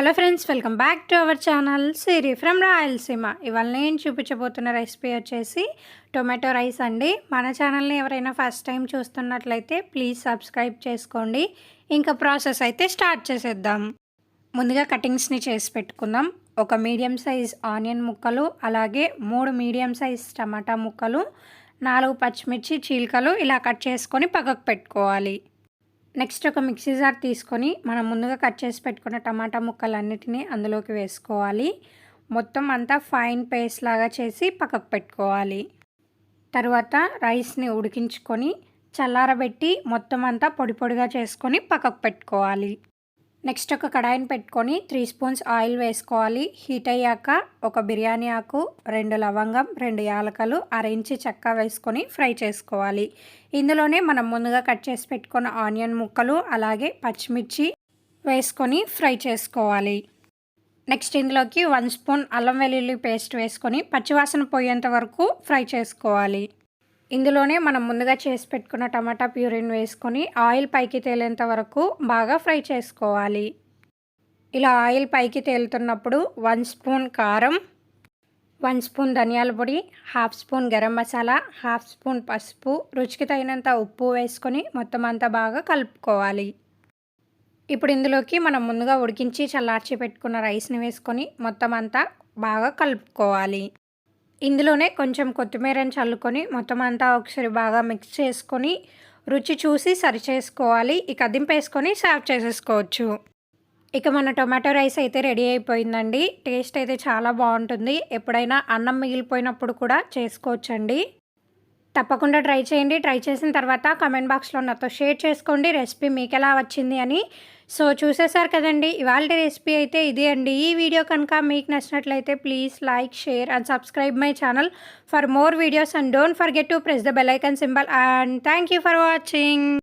Hello friends welcome back to our channel Siri from Rayalaseema ఇవాళ నేను చూపించబోతున్న recipe వచ్చేసి టొమాటో రైస్ అండి. మన ఛానల్ని ఎవరైనా ఫస్ట్ టైం చూస్తున్నట్లయితే ప్లీజ్ సబ్స్క్రైబ్ చేసుకోండి. ఇంకా ప్రాసెస్ అయితే స్టార్ట్ చేసేద్దాం. ముందుగా కటింగ్స్ని చేసి పెట్టుకుందాం. ఒక మీడియం సైజ్ ఆనియన్ ముక్కలు అలాగే మూడు మీడియం సైజ్ టమాటా ముక్కలు నాలుగు పచ్చిమిర్చి చీలికలు ఇలా కట్ చేసుకొని పక్కకు పెట్టుకోవాలి. నెక్స్ట్ ఒక మిక్సీ జార్ తీసుకొని మనం ముందుగా కట్ చేసి పెట్టుకున్న టమాటా ముక్కలన్నిటినీ అందులోకి వేసుకోవాలి. మొత్తం అంతా ఫైన్ పేస్ట్ లాగా చేసి పక్కకు పెట్టుకోవాలి. తర్వాత రైస్ని ఉడికించుకొని చల్లారబెట్టి మొత్తం అంతా పొడి పొడిగా చేసుకొని పక్కకు పెట్టుకోవాలి. నెక్స్ట్ ఒక కడాయిని పెట్టుకొని త్రీ స్పూన్స్ ఆయిల్ వేసుకోవాలి. హీట్ అయ్యాక ఒక బిర్యానీ ఆకు రెండు లవంగం రెండు యాలకలు అరించి చెక్క వేసుకొని ఫ్రై చేసుకోవాలి. ఇందులోనే మనం ముందుగా కట్ చేసి పెట్టుకున్న ఆనియన్ ముక్కలు అలాగే పచ్చిమిర్చి వేసుకొని ఫ్రై చేసుకోవాలి. నెక్స్ట్ ఇందులోకి వన్ స్పూన్ అల్లం వెల్లుల్లి పేస్ట్ వేసుకొని పచ్చివాసన పోయేంత వరకు ఫ్రై చేసుకోవాలి. ఇందులోనే మనం ముందుగా చేసి పెట్టుకున్న టమాటా ప్యూరిన్ వేసుకొని ఆయిల్ పైకి తేలేంత వరకు బాగా ఫ్రై చేసుకోవాలి. ఇలా ఆయిల్ పైకి తేలుతున్నప్పుడు వన్ స్పూన్ కారం వన్ స్పూన్ ధనియాల పొడి half spoon garam masala half spoon పసుపు రుచికి తగినంత ఉప్పు వేసుకొని మొత్తం అంతా బాగా కలుపుకోవాలి. ఇప్పుడు ఇందులోకి మనం ముందుగా ఉడికించి చల్లార్చి పెట్టుకున్న రైస్ని వేసుకొని మొత్తం అంతా బాగా కలుపుకోవాలి. ఇందులోనే కొంచెం కొత్తిమీరని చల్లుకొని మొత్తం అంతా ఒకసారి బాగా మిక్స్ చేసుకొని రుచి చూసి సరి చేసుకోవాలి ఇక దింపేసుకొని సర్వ్ చేసేసుకోవచ్చు. ఇక మన టొమాటో రైస్ అయితే రెడీ అయిపోయిందండి. టేస్ట్ అయితే చాలా బాగుంటుంది. ఎప్పుడైనా అన్నం మిగిలిపోయినప్పుడు కూడా చేసుకోవచ్చండి. తప్పకుండా ట్రై చేయండి. ట్రై చేసిన తర్వాత కమెంట్ బాక్స్లో నాతో షేర్ చేసుకోండి. రెసిపీ మీకు ఎలా వచ్చింది అని. సో చూసేసారు కదండి. ఇవాళ రెసిపీ అయితే ఇదే అండి. ఈ వీడియో కనుక మీకు నచ్చినట్లయితే please like share and subscribe my channel for more videos and don't forget to press the bell icon symbol and thank you for watching